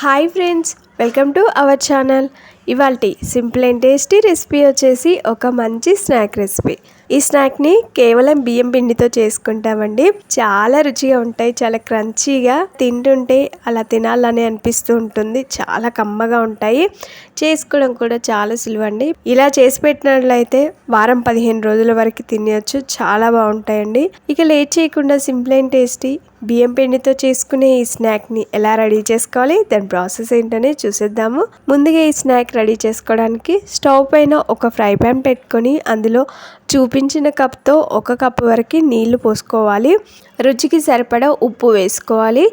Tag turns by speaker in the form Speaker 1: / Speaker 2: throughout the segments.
Speaker 1: Hi friends welcome to our channel. ఇవాల్టి simple and tasty recipe వచ్చేసి ఒక మంచి స్నాక్ రెసిపీ. ఈ స్నాక్ని కేవలం బియ్యం పిండితో చేసుకుంటామండి. చాలా రుచిగా ఉంటాయి చాలా క్రంచీగా తింటుంటే అలా తినాలని అనిపిస్తూ ఉంటుంది. చాలా కమ్మగా ఉంటాయి. చేసుకోవడం కూడా చాలా సులువండి. ఇలా చేసి పెట్టినట్లయితే వారం పదిహేను రోజుల వరకు తినేయచ్చు చాలా బాగుంటాయండి. ఇక లేట్ చేయకుండా సింపుల్ అండ్ టేస్టీ బియ్యం పిండితో చేసుకునే ఈ స్నాక్ని ఎలా రెడీ చేసుకోవాలి? దాని ప్రాసెస్ ఏంటనే చూసేద్దాము. ముందుగా ఈ స్నాక్ రెడీ చేసుకోవడానికి స్టవ్ పైన ఒక ఫ్రై ప్యాన్ పెట్టుకొని అందులో చూపించిన కప్తో ఒక కప్ వరకు నీళ్ళు పోసుకోవాలి. రుచికి సరిపడా ఉప్పు వేసుకోవాలి.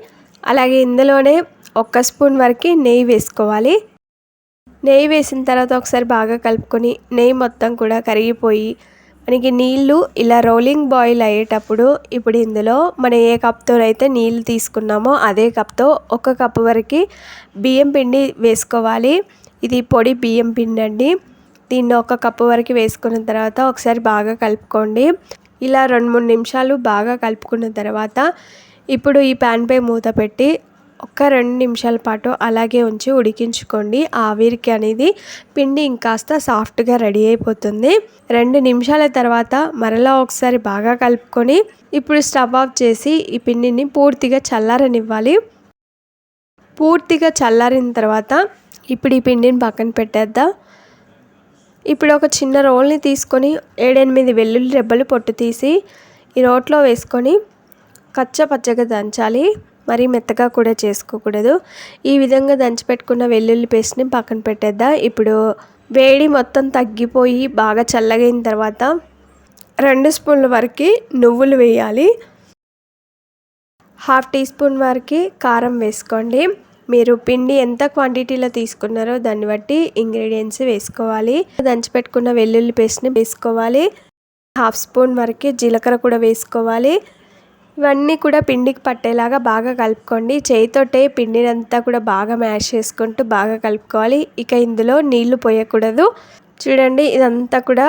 Speaker 1: అలాగే ఇందులోనే ఒక స్పూన్ వరకు నెయ్యి వేసుకోవాలి. నెయ్యి వేసిన తర్వాత ఒకసారి బాగా కలుపుకొని నెయ్యి మొత్తం కూడా కరిగిపోయి మనకి నీళ్ళు ఇలా రోలింగ్ బాయిల్ అయ్యేటప్పుడు ఇప్పుడు ఇందులో మనం ఏ కప్తో అయితే నీళ్ళు తీసుకున్నామో అదే కప్తో ఒక కప్పు వరకు బియ్యం పిండి వేసుకోవాలి. ఇది పొడి బియ్యం పిండి అండి. దీన్ని ఒక కప్పు వరకు వేసుకున్న తర్వాత ఒకసారి బాగా కలుపుకోండి. ఇలా రెండు మూడు నిమిషాలు బాగా కలుపుకున్న తర్వాత ఇప్పుడు ఈ ప్యాన్పై మూత పెట్టి ఒక్క రెండు నిమిషాల పాటు అలాగే ఉంచి ఉడికించుకోండి. ఆవిరికి అనేది పిండి ఇంకాస్త సాఫ్ట్గా రెడీ అయిపోతుంది. రెండు నిమిషాల తర్వాత మరలా ఒకసారి బాగా కలుపుకొని ఇప్పుడు స్టవ్ ఆఫ్ చేసి ఈ పిండిని పూర్తిగా చల్లారనివ్వాలి. పూర్తిగా చల్లారిన తర్వాత ఇప్పుడు ఈ పిండిని పక్కన పెట్టేద్దాం. ఇప్పుడు ఒక చిన్న రోల్ని తీసుకొని ఏడెనిమిది వెల్లుల్లి రెబ్బలు పొట్టు తీసి ఈ రోట్లో వేసుకొని కచ్చ పచ్చగా దంచాలి. మరీ మెత్తగా కూడా చేసుకోకూడదు. ఈ విధంగా దంచిపెట్టుకున్న వెల్లుల్లి పేస్ట్ని పక్కన పెట్టేద్దాం. ఇప్పుడు వేడి మొత్తం తగ్గిపోయి బాగా చల్లగైన తర్వాత రెండు స్పూన్ల వరకు నువ్వులు వేయాలి. హాఫ్ టీ స్పూన్ వరకు కారం వేసుకోండి. మీరు పిండి ఎంత క్వాంటిటీలో తీసుకున్నారో దాన్ని బట్టి ఇంగ్రీడియంట్స్ వేసుకోవాలి. దంచిపెట్టుకున్న వెల్లుల్లి పేస్ట్ని వేసుకోవాలి. హాఫ్ స్పూన్ వరకు జీలకర్ర కూడా వేసుకోవాలి. ఇవన్నీ కూడా పిండికి పట్టేలాగా బాగా కలుపుకోండి. చేయితోటే పిండినంతా కూడా బాగా మ్యాష్ చేసుకుంటూ బాగా కలుపుకోవాలి. ఇక ఇందులో నీళ్ళు పోయకూడదు. చూడండి ఇదంతా కూడా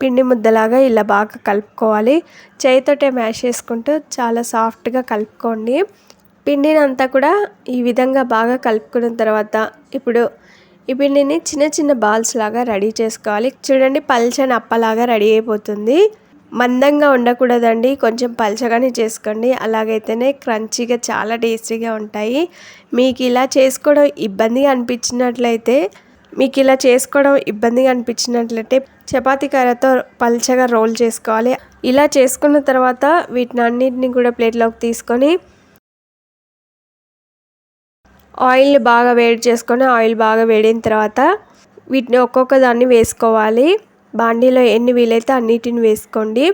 Speaker 1: పిండి ముద్దలాగా ఇలా బాగా కలుపుకోవాలి. చేయితోటే మ్యాష్ చేసుకుంటూ చాలా సాఫ్ట్గా కలుపుకోండి. పిండిని అంతా కూడా ఈ విధంగా బాగా కలుపుకున్న తర్వాత ఇప్పుడు ఈ పిండిని చిన్న చిన్న బాల్స్ లాగా రెడీ చేసుకోవాలి. చూడండి పల్చని అప్పలాగా రెడీ అయిపోతుంది. మందంగా ఉండకూడదండి. కొంచెం పలచగానే చేసుకోండి. అలాగైతేనే క్రంచీగా చాలా టేస్టీగా ఉంటాయి. మీకు ఇలా చేసుకోవడం ఇబ్బందిగా అనిపించినట్లయితే మీకు ఇలా చేసుకోవడం ఇబ్బందిగా అనిపించినట్లయితే చపాతీ కర్రతో పల్చగా రోల్ చేసుకోవాలి. ఇలా చేసుకున్న తర్వాత వీటిని అన్నిటిని కూడా ప్లేట్లోకి తీసుకొని ఆయిల్ బాగా వేడి చేసుకొని ఆయిల్ బాగా వేడిన తర్వాత వీటిని ఒక్కొక్క దాన్ని వేసుకోవాలి. బాండీలో ఎన్ని వీలైతే అన్నిటిని వేసుకోండి.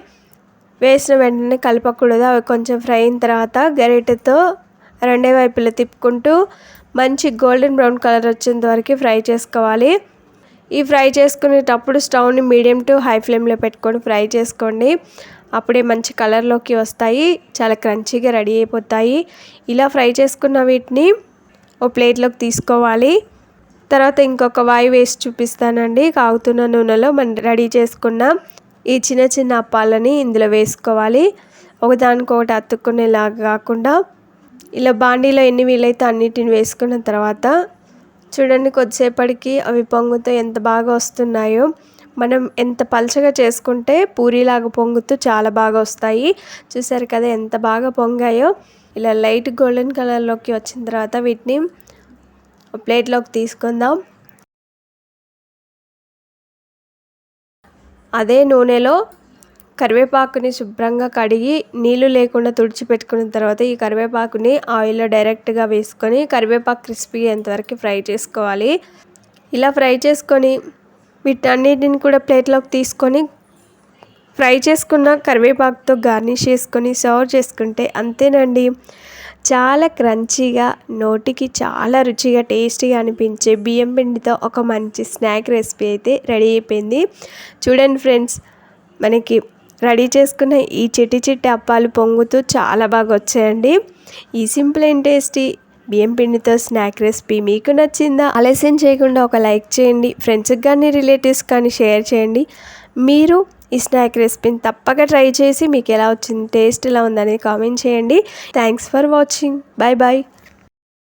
Speaker 1: వేసిన వెంటనే కలపకూడదు. అవి కొంచెం ఫ్రై అయిన తర్వాత గరిటెతో రెండే వైపులా తిప్పుకుంటూ మంచి గోల్డెన్ బ్రౌన్ కలర్ వచ్చేంత వరకు ఫ్రై చేసుకోవాలి. ఈ ఫ్రై చేసుకునేటప్పుడు స్టవ్ని మీడియం టు హై ఫ్లేమ్లో పెట్టుకొని ఫ్రై చేసుకోండి. అప్పుడే మంచి కలర్లోకి వస్తాయి. చాలా క్రంచీగా రెడీ అయిపోతాయి. ఇలా ఫ్రై చేసుకున్న వీటిని ఓ ప్లేట్లోకి తీసుకోవాలి. తర్వాత ఇంకొక వాయి వేసి చూపిస్తానండి. కాగుతున్న నూనెలో మనం రెడీ చేసుకున్న ఈ చిన్న చిన్న అప్పాలని ఇందులో వేసుకోవాలి. ఒకదానికొకటి అతుక్కునేలాగా కాకుండా ఇలా బాండీలో ఎన్ని వీలైతే అన్నిటిని వేసుకున్న తర్వాత చూడండి కొద్దిసేపటికి అవి పొంగుతో ఎంత బాగా వస్తున్నాయో. మనం ఎంత పలచగా చేసుకుంటే పూరీలాగా పొంగుతూ చాలా బాగా వస్తాయి. చూసారు కదా ఎంత బాగా పొంగాయో. ఇలా లైట్ గోల్డెన్ కలర్లోకి వచ్చిన తర్వాత వీటిని ప్లేట్లోకి తీసుకుందాం. అదే నూనెలో కరివేపాకుని శుభ్రంగా కడిగి నీళ్ళు లేకుండా తుడిచిపెట్టుకున్న తర్వాత ఈ కరివేపాకుని ఆయిల్లో డైరెక్ట్గా వేసుకొని కరివేపాకు క్రిస్పీ అయ్యేంతవరకు ఫ్రై చేసుకోవాలి. ఇలా ఫ్రై చేసుకొని వీటన్నిటిని కూడా ప్లేట్లోకి తీసుకొని ఫ్రై చేసుకున్న కరివేపాకుతో గార్నిష్ చేసుకొని సర్వ్ చేసుకుంటే అంతేనండి. చాలా క్రంచీగా నోటికి చాలా రుచిగా టేస్టీగా అనిపించే బియ్యం పిండితో ఒక మంచి స్నాక్ రెసిపీ అయితే రెడీ అయిపోయింది. చూడండి ఫ్రెండ్స్ మనకి రెడీ చేసుకున్న ఈ చిట్టి చిట్టి అప్పాలు పొంగుతూ చాలా బాగా వచ్చాయండి. ఈ సింపుల్ అండ్ టేస్టీ బియ్యం పిండితో స్నాక్ రెసిపీ మీకు నచ్చిందా? ఆలస్యం చేయకుండా ఒక లైక్ చేయండి. ఫ్రెండ్స్కి కానీ రిలేటివ్స్ కానీ షేర్ చేయండి. మీరు ఈ స్నాక్ రెసిపీని తప్పక ట్రై చేసి మీకు ఎలా వచ్చింది టేస్ట్ ఎలా ఉందని కామెంట్ చేయండి. Thanks for watching. Bye bye